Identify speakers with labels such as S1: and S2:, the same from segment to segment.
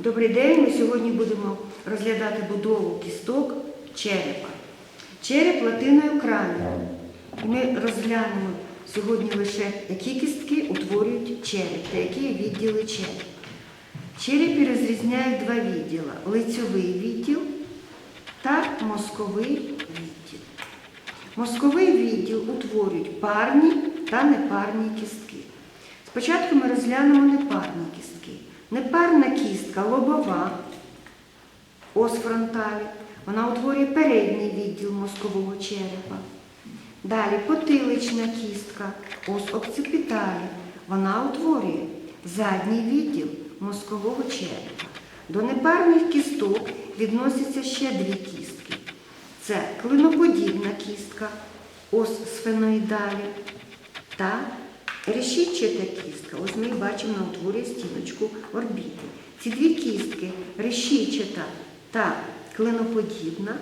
S1: Добрий день. Ми сьогодні будемо розглядати будову кісток черепа. Череп латиною. І ми розглянемо сьогодні лише, які кістки утворюють череп та які відділи черепа. В розрізняють два відділи лицьовий відділ та мозковий відділ. Мозковий відділ утворюють парні та непарні кістки. Спочатку ми розглянемо непарні кістки. Непарна кістка лобова, ос фронталі, вона утворює передній відділ мозкового черепа. Далі потилична кістка, ос окципіталі, вона утворює задній відділ мозкового черепа. До непарних кісток відносяться ще дві кістки. Це клиноподібна кістка, ос сфеноїдалі та решітчата кістка. Ось ми бачимо на утворює стіночку орбіти. Ці дві кістки решітчата та клиноподібна,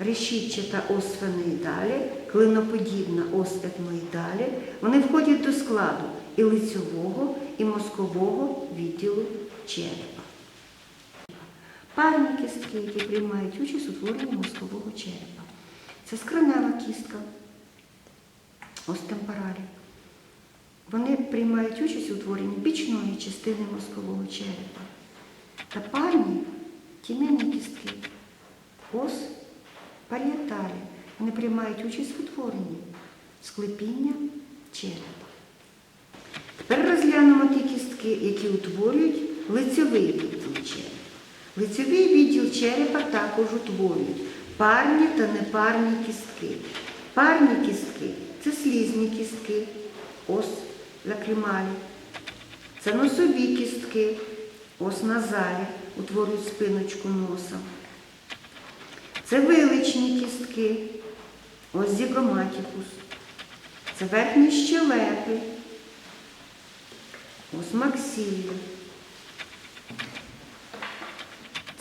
S1: решітчата ос сфеноїдалі, клиноподібна ос етмоїдалі, вони входять до складу і лицьового, і мозкового відділу черепа. Парні кістки, які приймають участь у творенні мозкового черепа. Це скронева кістка, ось темпоралі. Вони приймають участь у творенні бічної частини мозкового черепа. Та парні тім'яні кістки, ос паріеталі. Вони приймають участь у творенні склепіння черепа. Тепер розглянемо ті кістки, які утворюють лицьовий відділ черепа. Лицьовий відділ черепа також утворюють парні та непарні кістки. Парні кістки це слізні кістки, ос лакрималі. Це носові кістки, ос назалі, утворюють спиночку носа. Це виличні кістки, ось зігоматікус. Це верхні щелепи, ось максілі.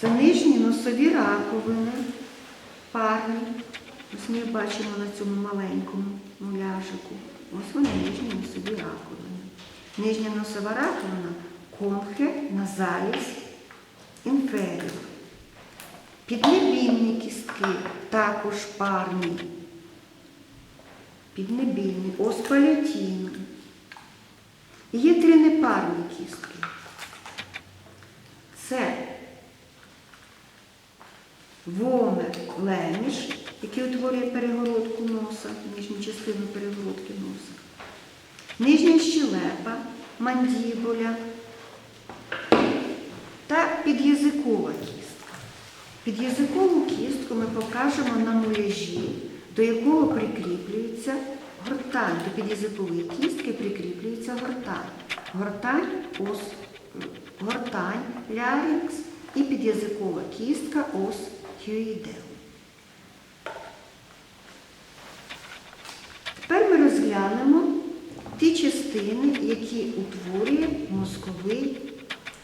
S1: Це нижні носові раковини, парні. Ось ми бачимо на цьому маленькому муляжику. Ось вони нижні носові раковини. Нижня носова раковина конхе, назаліс, інферіор. Піднебільні кістки також парні. Піднебільні, ос палятіно. І Є три непарні кістки. Це вомер леміш, який утворює перегородку носа, нижню частину перегородки носа. Нижня щелепа, мандібуля та під'язикова кістка. Під'язикову кістку ми покажемо на муляжі, до якого прикріплюється гортань. До під'язикової кістки прикріплюється гортань. Гортань, ос, гортань, лярінкс і під'язикова кістка ос хюїдел. Тепер ми розглянемо частини, які утворює мозковий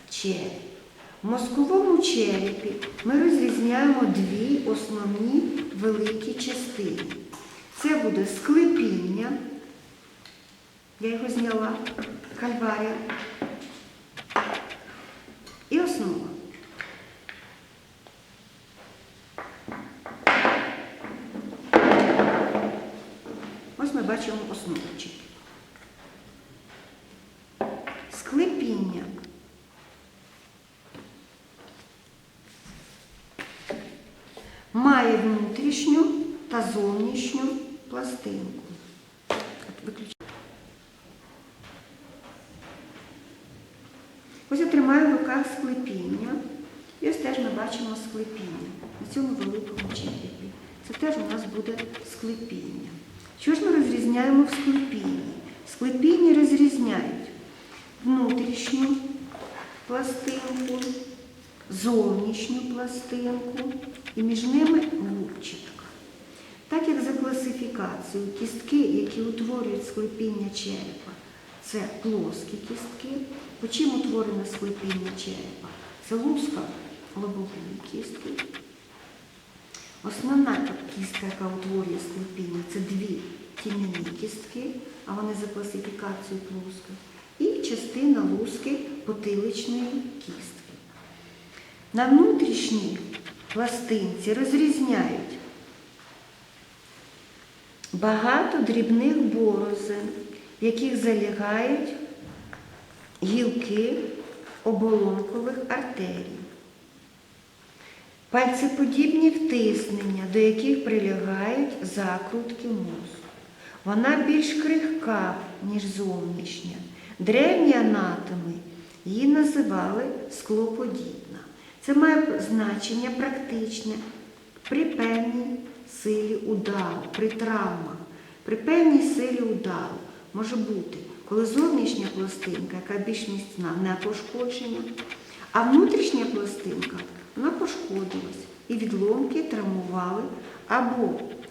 S1: череп. В мозковому черепі ми розрізняємо дві основні великі частини. Це буде склепіння, я його зняла, кальварія, і основа. Ось ми бачимо основчик. Склепіння. Має внутрішню та зовнішню пластинку. Ось я тримаю в руках склепіння. І ось теж ми бачимо склепіння на цьому великому черепі. Це теж у нас буде склепіння. Що ж ми розрізняємо в склепінні? Склепіння розрізняють внутрішню пластинку, зовнішню пластинку і між ними губчатка. Так як за класифікацією кістки, які утворюють склепіння черепа, це плоскі кістки. По чим утворене склепіння черепа? Це луска лобової кістки. Основна кістка, яка утворює склепіння, це дві тім'яні кістки, а вони за класифікацією плоска. Частина луски потиличної кістки. На внутрішній пластинці розрізняють багато дрібних борозин, в яких залягають гілки оболонкових артерій. Пальцеподібні втиснення, до яких прилягають закрутки мозку. Вона більш крихка, ніж зовнішня. Древні анатоми її називали склоподібна. Це має значення практичне при певній силі удару, при травмах, при певній силі удару може бути, коли зовнішня пластинка, яка більш міцна, не пошкоджена, а внутрішня пластинка вона пошкодилась і відломки травмували або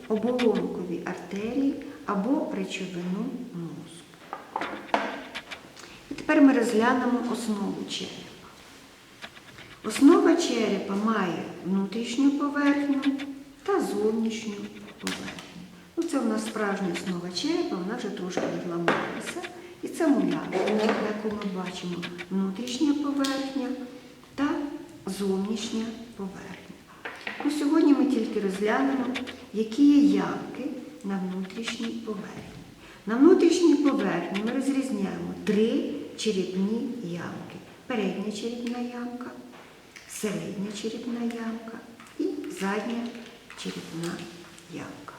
S1: оболонкові артерії, або речовину мозку. Тепер ми розглянемо основу черепа. Основа черепа має внутрішню поверхню та зовнішню поверхню. Ну, це у нас справжня основа черепа, вона вже трошки відламалася. І це муляж, яку ми бачимо внутрішня поверхня та зовнішня поверхня. Ну, сьогодні ми тільки розглянемо, які є ямки на внутрішній поверхні. На внутрішній поверхні ми розрізняємо три черепні ямки. Передня черепна ямка, середня черепна ямка і задня черепна ямка.